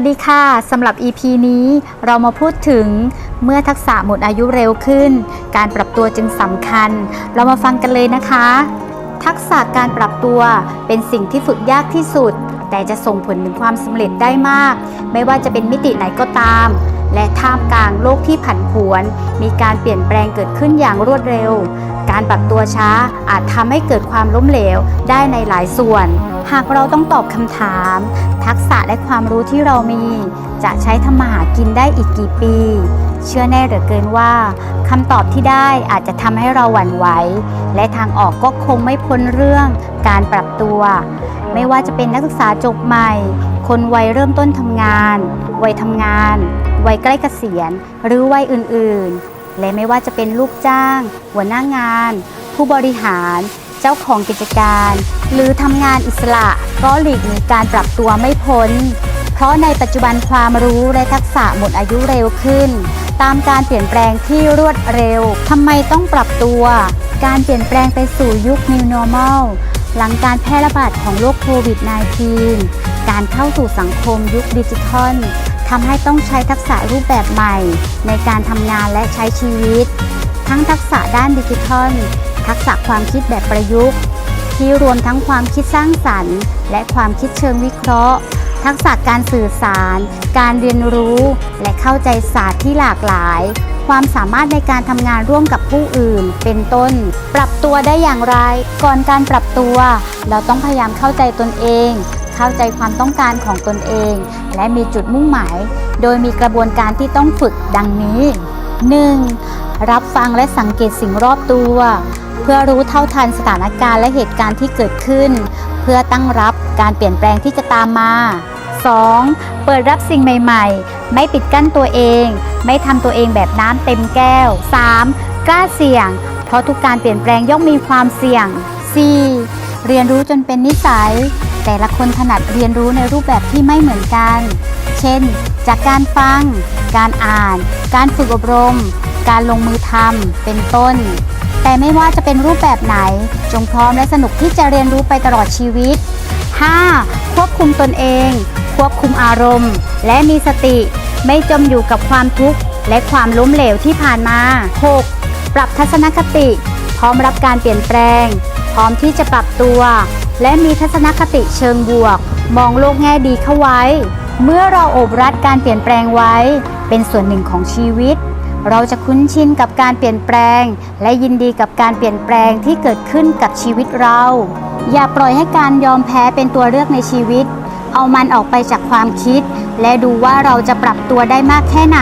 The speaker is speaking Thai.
วัสดีค่ะสำหรับ EP นี้เรามาพูดถึงเมื่อทักษะหมดอายุเร็วขึ้น การปรับตัวจึงสำคัญ เรามาฟังกันเลยนะคะ ทักษะการปรับตัวเป็นสิ่งที่ฝึกยากที่สุด แต่จะส่งผลถึงความสำเร็จได้มาก ไม่ว่าจะเป็นมิติไหนก็ตาม และท่ามกลางโลกที่ผันผวน มีการเปลี่ยนแปลงเกิดขึ้นอย่างรวดเร็ว การปรับตัวช้าอาจทำให้เกิดความล้มเหลวได้ในหลายส่วน หากเราต้องตอบคำถาม ทักษะและความรู้ที่เรามี จะใช้ทำมาหากินได้อีกกี่ปี เชื่อแน่เหลือเกินว่าคำตอบที่ได้อาจจะทำให้เราหวั่นไหว และทางออกก็คงไม่พ้นเรื่องการปรับตัว ไม่ว่าจะเป็นนักศึกษาจบใหม่ คนวัยเริ่มต้นทำงาน วัยทำงาน วัยใกล้เกษียณ หรือวัยอื่น ๆ และไม่ว่าจะเป็นลูกจ้าง หัวหน้างาน ผู้บริหาร เจ้าของกิจการ หรือทำงานอิสระก็หลีกหนีการปรับตัวไม่พ้น เพราะในปัจจุบันความรู้และทักษะหมดอายุเร็วขึ้น ตามการเปลี่ยนแปลงที่รวดเร็วทำไมต้องปรับตัว การเปลี่ยนแปลงไปสู่ยุค New Normal หลังการแพร่ระบาดของโรคโควิด -19 การเข้าสู่สังคมยุคดิจิทัล ทำให้ต้องใช้ทักษะรูปแบบใหม่ ในการทำงานและใช้ชีวิต ทั้งทักษะด้านดิจิทัล ทักษะความคิดแบบประยุกต์ ที่รวมทั้งความคิดสร้างสรรค์ และความคิดเชิงวิเคราะห์ ทักษะการสื่อสาร การเรียนรู้ และเข้าใจศาสตร์ที่หลากหลาย ความสามารถในการทำงานร่วมกับผู้อื่น เป็นต้น ปรับตัวได้อย่างไร ก่อนการปรับตัว เราต้องพยายามเข้าใจตนเอง เข้าใจความต้องการของตนเอง และมีจุดมุ่งหมาย โดยมีกระบวนการที่ต้องฝึกดังนี้ 1. รับฟังและสังเกตสิ่งรอบตัว เพื่อรู้เท่าทันสถานการณ์และเหตุการณ์ที่เกิดขึ้น เพื่อตั้งรับการเปลี่ยนแปลงที่จะตามมา 2. เปิดรับสิ่งใหม่ ๆ ไม่ปิดกั้นตัวเอง ไม่ทำตัวเองแบบน้ำเต็มแก้ว 3. กล้าเสี่ยง เพราะทุกการเปลี่ยนแปลงย่อมมีความเสี่ยง 4. เรียนรู้จนเป็นนิสัย แต่ละคนถนัดเรียนรู้ในรูปแบบที่ไม่เหมือนกัน เช่น จากการฟัง การอ่าน การฝึกอบรม การลงมือทำเป็นต้น แต่ไม่ว่าจะเป็นรูปแบบไหน จงพร้อมและสนุกที่จะเรียนรู้ไปตลอดชีวิต 5. ควบคุมตนเอง ควบคุมอารมณ์ และมีสติ ไม่จมอยู่กับความทุกข์และความล้มเหลวที่ผ่านมา 6. ปรับทัศนคติ พร้อมรับการเปลี่ยนแปลง พร้อมที่จะปรับตัว และมีทัศนคติเชิงบวก มองโลกแง่ดีเข้าไว้ เมื่อเราโอบรัดการเปลี่ยนแปลงไว้ เป็นส่วนหนึ่งของชีวิต เราจะคุ้นชินกับการเปลี่ยนแปลง และยินดีกับการเปลี่ยนแปลงที่เกิดขึ้นกับชีวิตเรา อย่าปล่อยให้การยอมแพ้เป็นตัวเลือกในชีวิต เอามันออกไปจากความคิด และดูว่าเราจะปรับตัวได้มากแค่ไหน